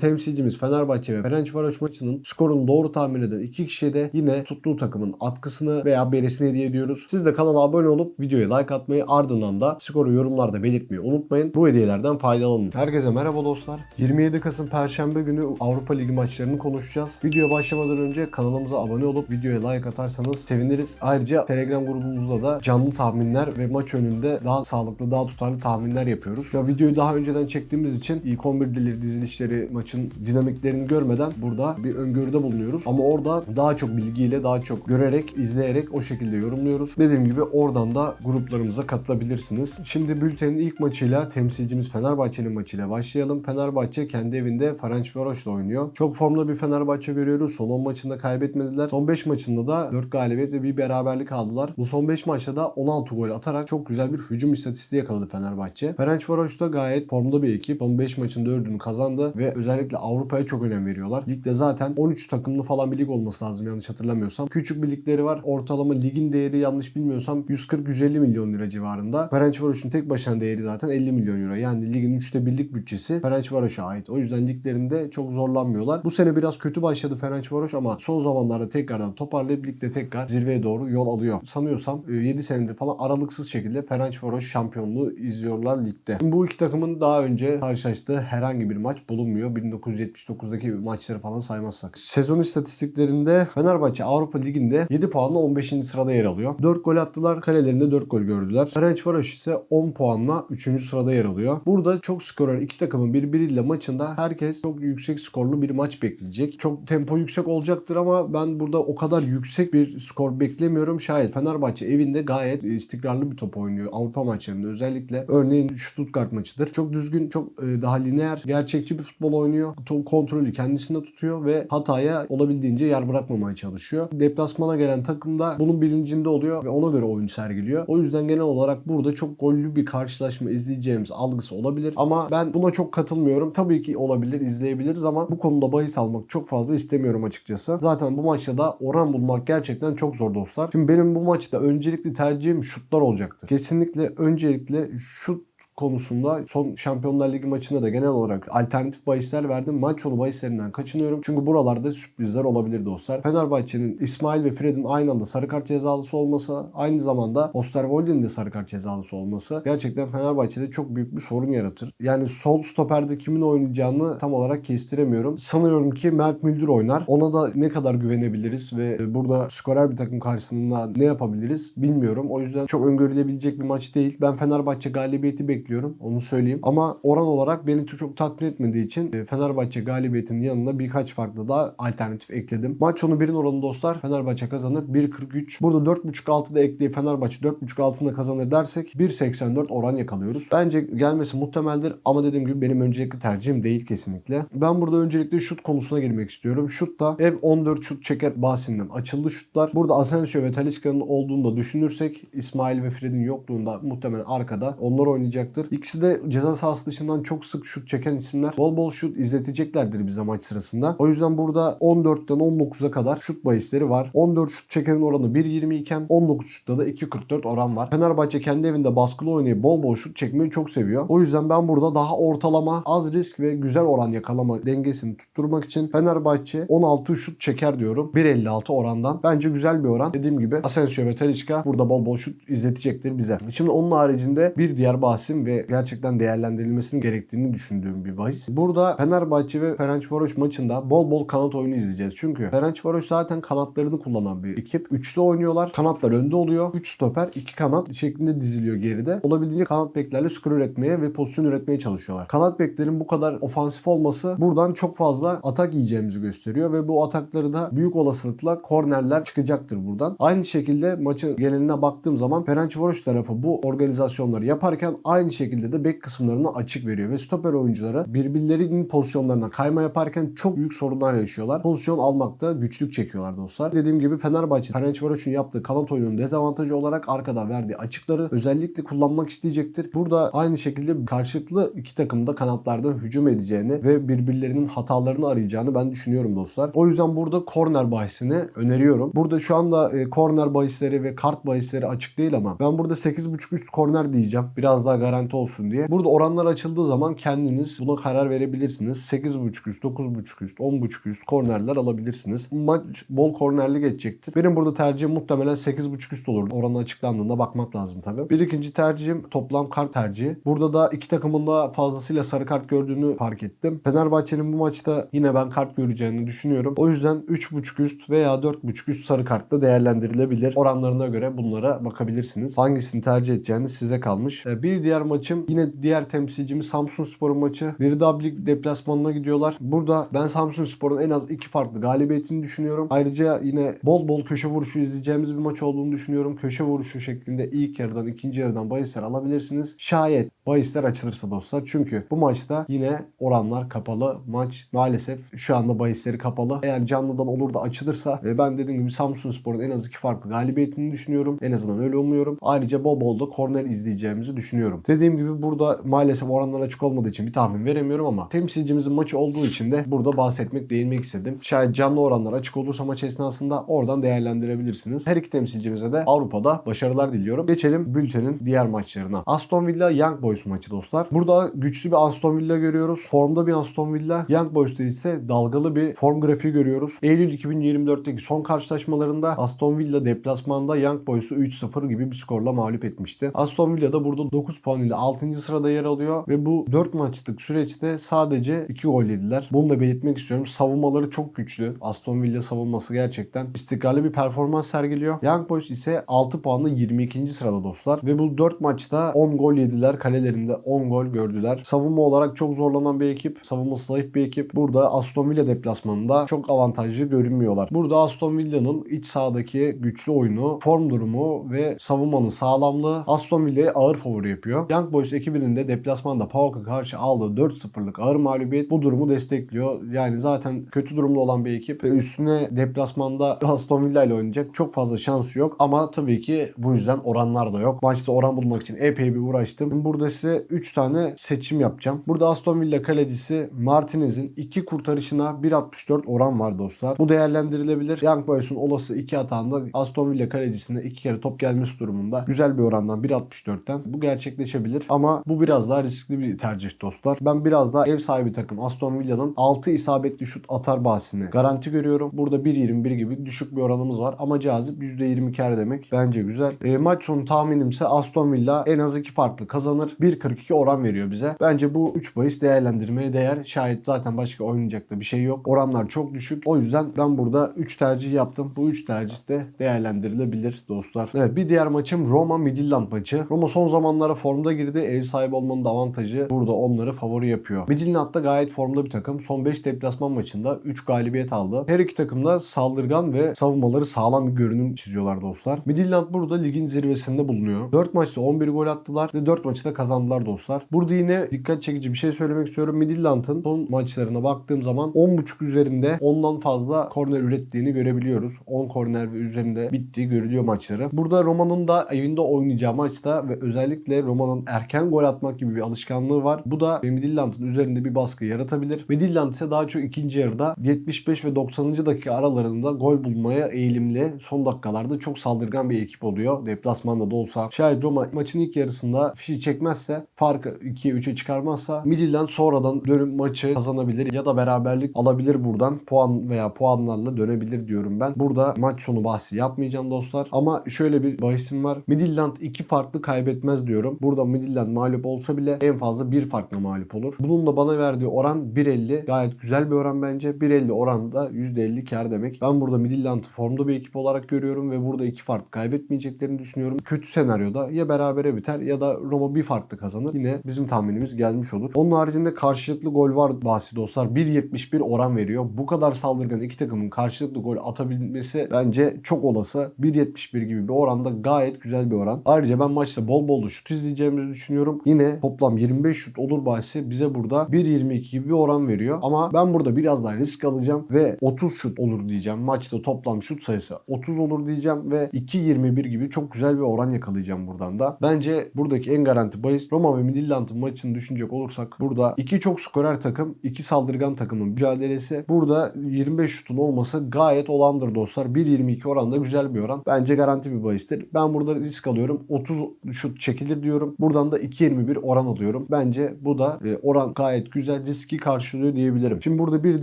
Temsilcimiz Fenerbahçe ve Ferencvaroş maçının skorunu doğru tahmin eden iki kişiye de yine tuttuğu takımın atkısını veya beresini hediye ediyoruz. Siz de kanala abone olup videoya like atmayı ardından da skoru yorumlarda belirtmeyi unutmayın. Bu hediyelerden faydalanın. Herkese merhaba dostlar. 27 Kasım Perşembe günü Avrupa Ligi maçlarını konuşacağız. Videoya başlamadan önce kanalımıza abone olup videoya like atarsanız seviniriz. Ayrıca Telegram grubumuzda da canlı tahminler ve maç önünde daha sağlıklı, daha tutarlı tahminler yapıyoruz. Ya videoyu daha önceden çektiğimiz için ilk 11'deleri, dizilişleri, maçın dinamiklerini görmeden burada bir öngörüde bulunuyoruz. Ama orada daha çok bilgiyle, daha çok görerek, izleyerek o şekilde yorumluyoruz. Dediğim gibi oradan da gruplarımıza katılabilirsiniz. Şimdi bültenin ilk maçıyla temsilcimiz Fenerbahçe'nin maçıyla başlayalım. Fenerbahçe kendi evinde Ferencvaros'la oynuyor. Çok formda bir Fenerbahçe görüyoruz. Son 10 maçında kaybetmediler. Son 5 maçında da 4 galibiyet ve bir beraberlik aldılar. Bu son 5 maçta da 16 gol atarak çok güzel bir hücum istatistiği yakaladı Fenerbahçe. Ferencvaros da gayet formda bir ekip. Son 5 maçın 4'ünü kazandı ve özellikle Avrupa'ya çok önem veriyorlar. Ligde zaten 13 takımlı falan bir lig olması lazım yanlış hatırlamıyorsam. Küçük bir ligleri var. Ortalama ligin değeri yanlış bilmiyorsam 140-150 milyon lira civarında. Ferencvaros'un tek başına değeri zaten 50 milyon euro. Yani ligin 3'te birlik bütçesi Ferencvaros'a ait. O yüzden liglerinde çok zorlanmıyorlar. Bu sene biraz kötü başladı Ferencvaros ama son zamanlarda tekrardan toparlayıp ligde tekrar zirveye doğru yol alıyor. Sanıyorsam 7 senedir falan aralıksız şekilde Ferencvaros şampiyonluğu izliyorlar ligde. Bu iki takımın daha önce karşılaştığı herhangi bir maç bulunmuyor. 1979'daki maçları falan saymazsak. Sezon istatistiklerinde Fenerbahçe Avrupa Ligi'nde 7 puanla 15. sırada yer alıyor. 4 gol attılar. Kalelerinde 4 gol gördüler. Ferencvaros ise 10 puanla 3. sırada yer alıyor. Burada çok skorer iki takımın birbiriyle maçında herkes çok yüksek skorlu bir maç bekleyecek. Çok tempo yüksek olacaktır ama ben burada o kadar yüksek bir skor beklemiyorum. Şayet Fenerbahçe evinde gayet istikrarlı bir top oynuyor. Avrupa maçlarında özellikle. Örneğin Stuttgart maçıdır. Çok düzgün, çok e, daha lineer, gerçekçi bir futbol oynuyor. Top kontrolü kendisinde tutuyor ve hataya olabildiğince yer bırakmamaya çalışıyor. Deplasmana gelen takım da bunun bilincinde oluyor ve ona göre oyun sergiliyor. O yüzden genel olarak burada çok gollü bir karşılaşma izleyeceğimiz algısı olabilir. Ama ben buna çok katılmıyorum. Tabii ki olabilir, izleyebiliriz ama bu konuda bahis almak çok fazla istemiyorum açıkçası. Zaten bu maçta da oran bulmak gerçekten çok zor dostlar. Şimdi benim bu maçta öncelikli tercihim şutlar olacaktır. Kesinlikle öncelikle şut konusunda son Şampiyonlar Ligi maçında da genel olarak alternatif bahisler verdim. Maç sonu bahislerinden kaçınıyorum. Çünkü buralarda sürprizler olabilir dostlar. Fenerbahçe'nin İsmail ve Fred'in aynı anda sarı kart cezalısı olması, aynı zamanda Osterwolde'nin de sarı kart cezalısı olması gerçekten Fenerbahçe'de çok büyük bir sorun yaratır. Yani sol stoperde kimin oynayacağını tam olarak kestiremiyorum. Sanıyorum ki Mert Müldür oynar. Ona da ne kadar güvenebiliriz ve burada skorer bir takım karşısında ne yapabiliriz bilmiyorum. O yüzden çok öngörülebilecek bir maç değil. Ben Fenerbahçe galibiyeti bekliyorum bekliyorum. Onu söyleyeyim. Ama oran olarak beni çok tatmin etmediği için e, Fenerbahçe galibiyetinin yanına birkaç farklı daha alternatif ekledim. Maç sonu 1'in oranı dostlar. Fenerbahçe kazanır. 1.43. Burada 4.5 altı ekleyip Fenerbahçe 4.5 altında kazanır dersek 1.84 oran yakalıyoruz. Bence gelmesi muhtemeldir ama dediğim gibi benim öncelikli tercihim değil kesinlikle. Ben burada öncelikle şut konusuna girmek istiyorum. Şut da ev 14 şut çeker bahsinden açıldı şutlar. Burada Asensio ve Talisca'nın olduğunu da düşünürsek İsmail ve Fred'in yokluğunda muhtemelen arkada onlar oynayacaktır. İkisi de ceza sahası dışından çok sık şut çeken isimler. Bol bol şut izleteceklerdir bize maç sırasında. O yüzden burada 14'ten 19'a kadar şut bahisleri var. 14 şut çekenin oranı 1.20 iken 19 şutta da 2.44 oran var. Fenerbahçe kendi evinde baskılı oynayıp bol bol şut çekmeyi çok seviyor. O yüzden ben burada daha ortalama, az risk ve güzel oran yakalama dengesini tutturmak için Fenerbahçe 16 şut çeker diyorum. 1.56 orandan. Bence güzel bir oran. Dediğim gibi Asensio ve Talisca burada bol bol şut izletecektir bize. Şimdi onun haricinde bir diğer bahsim ve gerçekten değerlendirilmesinin gerektiğini düşündüğüm bir bahis. Burada Fenerbahçe ve Ferencvaros maçında bol bol kanat oyunu izleyeceğiz. Çünkü Ferencvaros zaten kanatlarını kullanan bir ekip. Üçlü oynuyorlar. Kanatlar önde oluyor. 3 stoper, 2 kanat şeklinde diziliyor geride. Olabildiğince kanat beklerle skor üretmeye ve pozisyon üretmeye çalışıyorlar. Kanat beklerin bu kadar ofansif olması buradan çok fazla atak yiyeceğimizi gösteriyor ve bu atakları da büyük olasılıkla kornerler çıkacaktır buradan. Aynı şekilde maçın geneline baktığım zaman Ferencvaros tarafı bu organizasyonları yaparken aynı şekilde de bek kısımlarını açık veriyor ve stoper oyunculara birbirlerinin pozisyonlarına kayma yaparken çok büyük sorunlar yaşıyorlar. Pozisyon almakta güçlük çekiyorlar dostlar. Dediğim gibi Fenerbahçe Ferencvaros'un yaptığı kanat oyunun dezavantajı olarak arkada verdiği açıkları özellikle kullanmak isteyecektir. Burada aynı şekilde karşılıklı iki takım da kanatlardan hücum edeceğini ve birbirlerinin hatalarını arayacağını ben düşünüyorum dostlar. O yüzden burada korner bahisini öneriyorum. Burada şu anda e, korner bahisleri ve kart bahisleri açık değil ama ben burada 8.5 üst korner diyeceğim. Biraz daha garanti garanti olsun diye. Burada oranlar açıldığı zaman kendiniz buna karar verebilirsiniz. 8.5 üst, 9.5 üst, 10.5 üst kornerler alabilirsiniz. Maç bol kornerli geçecektir. Benim burada tercihim muhtemelen 8.5 üst olur. Oranı açıklandığında bakmak lazım tabii. Bir ikinci tercihim toplam kart tercihi. Burada da iki takımın da fazlasıyla sarı kart gördüğünü fark ettim. Fenerbahçe'nin bu maçta yine ben kart göreceğini düşünüyorum. O yüzden 3.5 üst veya 4.5 üst sarı kartla değerlendirilebilir. Oranlarına göre bunlara bakabilirsiniz. Hangisini tercih edeceğiniz size kalmış. Ee, Bir diğer maçım yine diğer temsilcimiz Samsun Spor'un maçı. Lig deplasmanına gidiyorlar. Burada ben Samsun Spor'un en az iki farklı galibiyetini düşünüyorum. Ayrıca yine bol bol köşe vuruşu izleyeceğimiz bir maç olduğunu düşünüyorum. Köşe vuruşu şeklinde ilk yarıdan ikinci yarıdan bahisler alabilirsiniz. Şayet bahisler açılırsa dostlar. Çünkü bu maçta yine oranlar kapalı. Maç maalesef şu anda bahisleri kapalı. Eğer canlıdan olur da açılırsa ve ben dediğim gibi Samsun Spor'un en az iki farklı galibiyetini düşünüyorum. En azından öyle umuyorum. Ayrıca bol bol da korner izleyeceğimizi düşünüyorum. Dediğim gibi burada maalesef oranlar açık olmadığı için bir tahmin veremiyorum ama temsilcimizin maçı olduğu için de burada bahsetmek, değinmek istedim. Şayet canlı oranlar açık olursa maç esnasında oradan değerlendirebilirsiniz. Her iki temsilcimize de Avrupa'da başarılar diliyorum. Geçelim bültenin diğer maçlarına. Aston Villa Young Boys maçı dostlar. Burada güçlü bir Aston Villa görüyoruz. Formda bir Aston Villa. Young Boys'ta ise dalgalı bir form grafiği görüyoruz. Eylül 2024'teki son karşılaşmalarında Aston Villa deplasmanda Young Boys'u 3-0 gibi bir skorla mağlup etmişti. Aston Villa da burada 9 puan ile 6. sırada yer alıyor ve bu 4 maçlık süreçte sadece 2 gol yediler. Bunu da belirtmek istiyorum. Savunmaları çok güçlü. Aston Villa savunması gerçekten istikrarlı bir performans sergiliyor. Young Boys ise 6 puanla 22. sırada dostlar ve bu 4 maçta 10 gol yediler. Kalelerinde 10 gol gördüler. Savunma olarak çok zorlanan bir ekip. Savunması zayıf bir ekip. Burada Aston Villa deplasmanında çok avantajlı görünmüyorlar. Burada Aston Villa'nın iç sahadaki güçlü oyunu, form durumu ve savunmanın sağlamlığı Aston Villa'yı ağır favori yapıyor. Young Boys ekibinin de deplasmanda PAOK'a karşı aldığı 4-0'lık ağır mağlubiyet bu durumu destekliyor. Yani zaten kötü durumda olan bir ekip üstüne deplasmanda Aston Villa ile oynayacak çok fazla şansı yok. Ama tabii ki bu yüzden oranlar da yok. Maçta oran bulmak için epey bir uğraştım. Burada size 3 tane seçim yapacağım. Burada Aston Villa kalecisi Martinez'in 2 kurtarışına 1.64 oran var dostlar. Bu değerlendirilebilir. Young Boys'un olası 2 hatanda Aston Villa kalecisine 2 kere top gelmesi durumunda güzel bir orandan 1.64'ten bu gerçekleşebilir. Ama bu biraz daha riskli bir tercih dostlar. Ben biraz daha ev sahibi takım Aston Villa'nın 6 isabetli şut atar bahsini garanti görüyorum. Burada 1.21 gibi düşük bir oranımız var ama cazip %20 kar demek bence güzel. E, maç sonu tahminimse Aston Villa en az 2 farklı kazanır. 1.42 oran veriyor bize. Bence bu 3 bahis değerlendirmeye değer. Şayet zaten başka oynayacak da bir şey yok. Oranlar çok düşük. O yüzden ben burada 3 tercih yaptım. Bu 3 tercih de değerlendirilebilir dostlar. Evet bir diğer maçım Roma Midtjylland maçı. Roma son zamanlara formda girdi. Ev sahibi olmanın da avantajı burada onları favori yapıyor. Midtjylland da gayet formda bir takım. Son 5 deplasman maçında 3 galibiyet aldı. Her iki takım da saldırgan ve savunmaları sağlam bir görünüm çiziyorlar dostlar. Midtjylland burada ligin zirvesinde bulunuyor. 4 maçta 11 gol attılar ve 4 maçı da kazandılar dostlar. Burada yine dikkat çekici bir şey söylemek istiyorum. Midtjylland'ın son maçlarına baktığım zaman 10.5 üzerinde ondan fazla korner ürettiğini görebiliyoruz. 10 korner üzerinde bittiği görülüyor maçları. Burada Roma'nın da evinde oynayacağı maçta ve özellikle Roma'nın erken gol atmak gibi bir alışkanlığı var. Bu da Midtjylland'ın üzerinde bir baskı yaratabilir. Midtjylland ise daha çok ikinci yarıda 75 ve 90. dakika aralarında gol bulmaya eğilimli. Son dakikalarda çok saldırgan bir ekip oluyor. Deplasmanda da olsa. Şayet Roma maçın ilk yarısında fişi çekmezse farkı 2'ye 3'e çıkarmazsa Midtjylland sonradan dönüp maçı kazanabilir ya da beraberlik alabilir buradan. Puan veya puanlarla dönebilir diyorum ben. Burada maç sonu bahsi yapmayacağım dostlar. Ama şöyle bir bahisim var. Midtjylland iki farklı kaybetmez diyorum. Burada Midtjylland mağlup olsa bile en fazla bir farkla mağlup olur. Bunun da bana verdiği oran 1.50. Gayet güzel bir oran bence. 1.50 oran da %50 kar demek. Ben burada Midtjylland'ı formda bir ekip olarak görüyorum ve burada iki farklı kaybetmeyeceklerini düşünüyorum. Kötü senaryoda ya berabere biter ya da Roma bir farklı kazanır. Yine bizim tahminimiz gelmiş olur. Onun haricinde karşılıklı gol var bahsi dostlar. 1.71 oran veriyor. Bu kadar saldırgan iki takımın karşılıklı gol atabilmesi bence çok olası. 1.71 gibi bir oranda gayet güzel bir oran. Ayrıca ben maçta bol bol şut izleyeceğimizi düşünüyorum. Yine toplam 25 şut olur bahsi bize burada 1.22 gibi bir oran veriyor. Ama ben burada biraz daha risk alacağım ve 30 şut olur diyeceğim. Maçta toplam şut sayısı 30 olur diyeceğim ve 2.21 gibi çok güzel bir oran yakalayacağım buradan da. Bence buradaki en garanti bahis Roma ve Midtjylland'ın maçını düşünecek olursak burada iki çok skorer takım, iki saldırgan takımın mücadelesi. Burada 25 şutun olması gayet olandır dostlar. 1.22 oran da güzel bir oran. Bence garanti bir bahistir. Ben burada risk alıyorum. 30 şut çekilir diyorum. Burada Buradan da 2.21 oran alıyorum. Bence bu da e, oran gayet güzel. Riski karşılıyor diyebilirim. Şimdi burada bir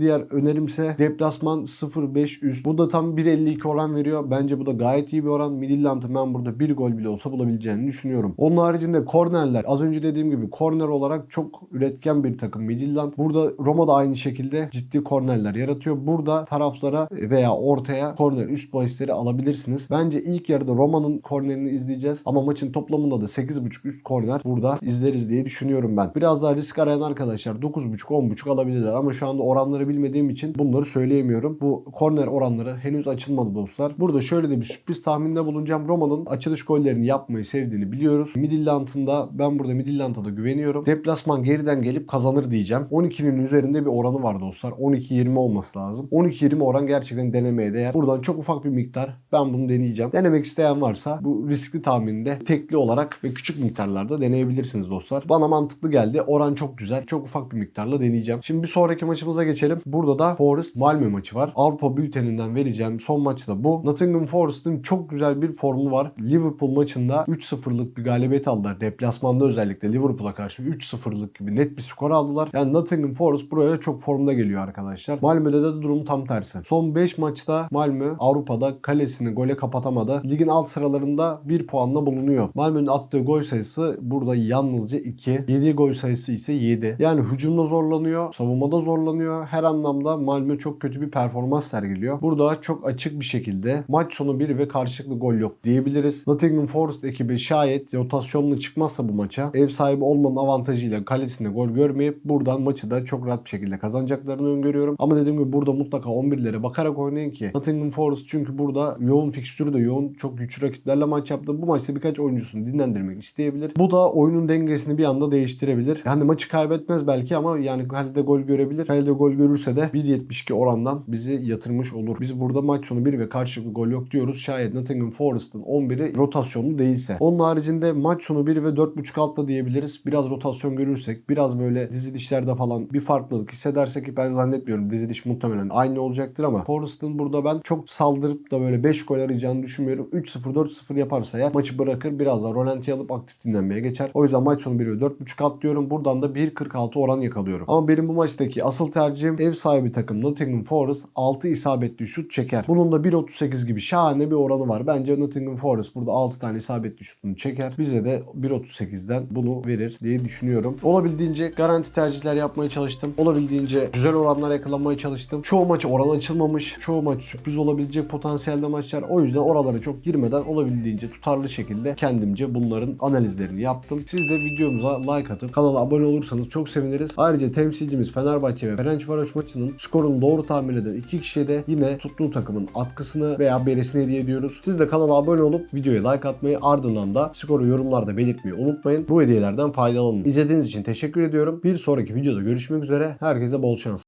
diğer önerimse deplasman 0.5 üst. Bu da tam 1.52 oran veriyor. Bence bu da gayet iyi bir oran. Midilland'ın ben burada bir gol bile olsa bulabileceğini düşünüyorum. Onun haricinde kornerler. Az önce dediğim gibi korner olarak çok üretken bir takım Midilland. Burada Roma da aynı şekilde ciddi kornerler yaratıyor. Burada taraflara veya ortaya korner üst bahisleri alabilirsiniz. Bence ilk yarıda Roma'nın kornerini izleyeceğiz. Ama maçın toplamında da 8.5 üst korner burada izleriz diye düşünüyorum ben. Biraz daha risk arayan arkadaşlar 9.5-10.5 alabilirler. Ama şu anda oranları bilmediğim için bunları söyleyemiyorum. Bu korner oranları henüz açılmadı dostlar. Burada şöyle de bir sürpriz tahminde bulunacağım. Roma'nın açılış gollerini yapmayı sevdiğini biliyoruz. Midilland'ın da ben burada Midilland'a da güveniyorum. Deplasman geriden gelip kazanır diyeceğim. 12'nin üzerinde bir oranı var dostlar. 12-20 olması lazım. 12-20 oran gerçekten denemeye değer. Buradan çok ufak bir miktar ben bunu deneyeceğim. Denemek isteyen varsa bu riskli tahminde tekli olarak ve küçük miktarlarda deneyebilirsiniz dostlar. Bana mantıklı geldi. Oran çok güzel. Çok ufak bir miktarla deneyeceğim. Şimdi bir sonraki maçımıza geçelim. Burada da Forest Malmö maçı var. Avrupa bülteninden vereceğim son maçı da bu. Nottingham Forest'ın çok güzel bir formu var. Liverpool maçında 3-0'lık bir galibiyet aldılar. Deplasmanda özellikle Liverpool'a karşı 3-0'lık gibi net bir skor aldılar. Yani Nottingham Forest buraya çok formda geliyor arkadaşlar. Malmö'de de durum tam tersi. Son 5 maçta Malmö Avrupa'da kalesini gole kapatamadı. Ligin alt sıralarında 1 puanla bulunuyor. Malmö'nün attığı gol sayısı burada yalnızca 2. Yediği gol sayısı ise 7. Yani hücumda zorlanıyor, savunmada zorlanıyor. Her anlamda Malmö çok kötü bir performans sergiliyor. Burada çok açık bir şekilde maç sonu 1 ve karşılıklı gol yok diyebiliriz. Nottingham Forest ekibi şayet rotasyonlu çıkmazsa bu maça ev sahibi olmanın avantajıyla kalesinde gol görmeyip buradan maçı da çok rahat bir şekilde kazanacaklarını öngörüyorum. Ama dediğim gibi burada mutlaka 11'lere bakarak oynayın ki Nottingham Forest çünkü burada yoğun fikstürü de yoğun çok güçlü rakiplerle maç yaptı. Bu maçta birkaç oyuncusunu dinlendirmek isteyebilir. Bu da oyunun dengesini bir anda değiştirebilir. Yani maçı kaybetmez belki ama yani kalede gol görebilir. Kalede gol görürse de 1.72 orandan bizi yatırmış olur. Biz burada maç sonu 1 ve karşılıklı gol yok diyoruz. Şayet Nottingham Forest'ın 11'i rotasyonlu değilse. Onun haricinde maç sonu 1 ve 4.5 altta diyebiliriz. Biraz rotasyon görürsek, biraz böyle dizilişlerde falan bir farklılık hissedersek ki ben zannetmiyorum. Diziliş muhtemelen aynı olacaktır ama Forest'ın burada ben çok saldırıp da böyle 5 gol arayacağını düşünmüyorum. 3-0 4-0 yaparsa ya maçı bırakır biraz daha rolanti alıp aktif dinlenmeye geçer. O yüzden maç sonu 1 ve 4.5 at diyorum. Buradan da 1.46 oran yakalıyorum. Ama benim bu maçtaki asıl tercihim ev sahibi takım Nottingham Forest 6 isabetli şut çeker. Bunun da 1.38 gibi şahane bir oranı var. Bence Nottingham Forest burada 6 tane isabetli şutunu çeker. Bize de 1.38'den bunu verir diye düşünüyorum. Olabildiğince garanti tercihler yapmaya çalıştım. Olabildiğince güzel oranlar yakalamaya çalıştım. Çoğu maç oran açılmamış. Çoğu maç sürpriz olabilecek potansiyelde maçlar. O yüzden oralara çok girmeden olabildiğince tutarlı şekilde kendimce bunların analizlerini yaptım. Siz de videomuza like atıp kanala abone olursanız çok seviniriz. Ayrıca temsilcimiz Fenerbahçe ve Ferencvaroş maçının skorunu doğru tahmin eden iki kişiye de yine tuttuğu takımın atkısını veya beresini hediye ediyoruz. Siz de kanala abone olup videoya like atmayı ardından da skoru yorumlarda belirtmeyi unutmayın. Bu hediyelerden faydalanın. İzlediğiniz için teşekkür ediyorum. Bir sonraki videoda görüşmek üzere. Herkese bol şans.